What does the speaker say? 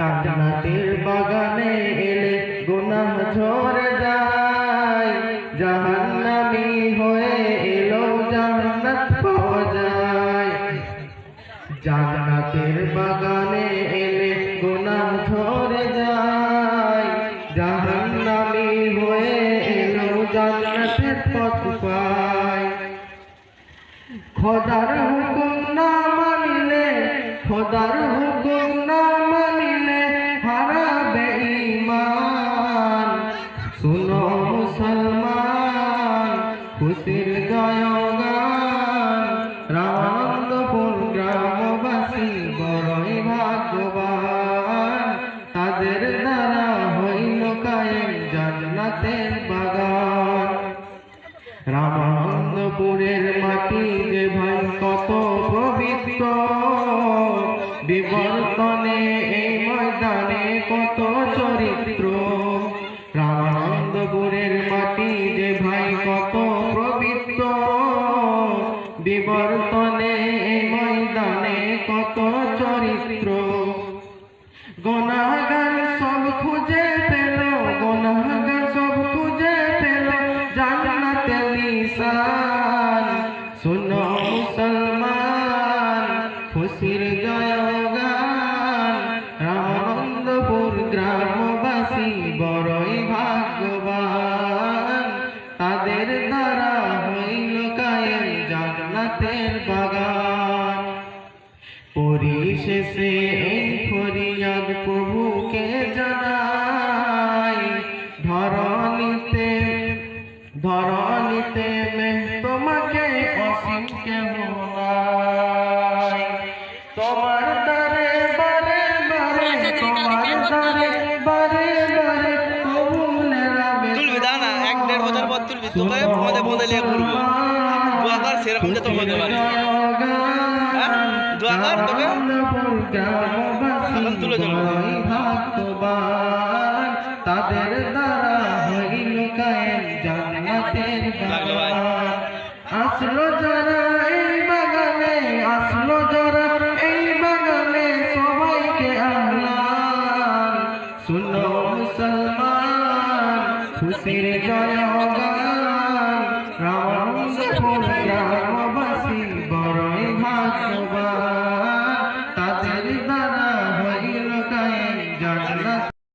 জান্নাতের বাগানে এলে গুনাহ ঝরে যায়। জাহান্নামি হয়ে এলো, জান্নাত পাওয়া যায়। জান্নাতের বাগানে এলে গুনাহ ঝরে যায়। জাহান্নামি হয়ে এলো, জান্নাতের পথ পায়। খোদার হুকুম না মানিলে, খোদার হুকুম খুশির জয়গান, রামানন্দপুর গ্রামবাসী বড়ই ভাগ্যবান। তাদের দ্বারা হইল কায়েম জান্নাতের বাগান। রামানন্দপুরের মাটি যে ভাই কত পবিত্র, বিবর্তনে এই বিবর্তনে ময়দানে কত চরিত্র? গোনাগার সব খুঁজে পেল গোনাগার সব খুঁজে পেল, জান্নাতে নিশান। শুনো মুসলমান খুশির পরিশেষে এই ফরিয়াদ প্রভুকে জানাই। ধরণীতে ধরণীতে মে তোমাকে অসীম কেহ নাই। তোমার দ্বারে বারে বারে তোমার দ্বারে বারে বারে কবুলের তুলবি দাও না এক দেড় বছর পর তুলবি তোকে মধ্যে বদলে দোয়া সেরকম যাতে হতে পারে? দোয়া কর তুলে তাদের দ্বারা হইল কায়েম জান্নাতের বাগান। আসলো যারা এই বাগানে আসলো যারা এই বাগানে সবাইকে আহ্লান শুনো মুসলমান খুশির জয় গান রাম ফুল রামবাসী বড়ই ভাগ্যবান।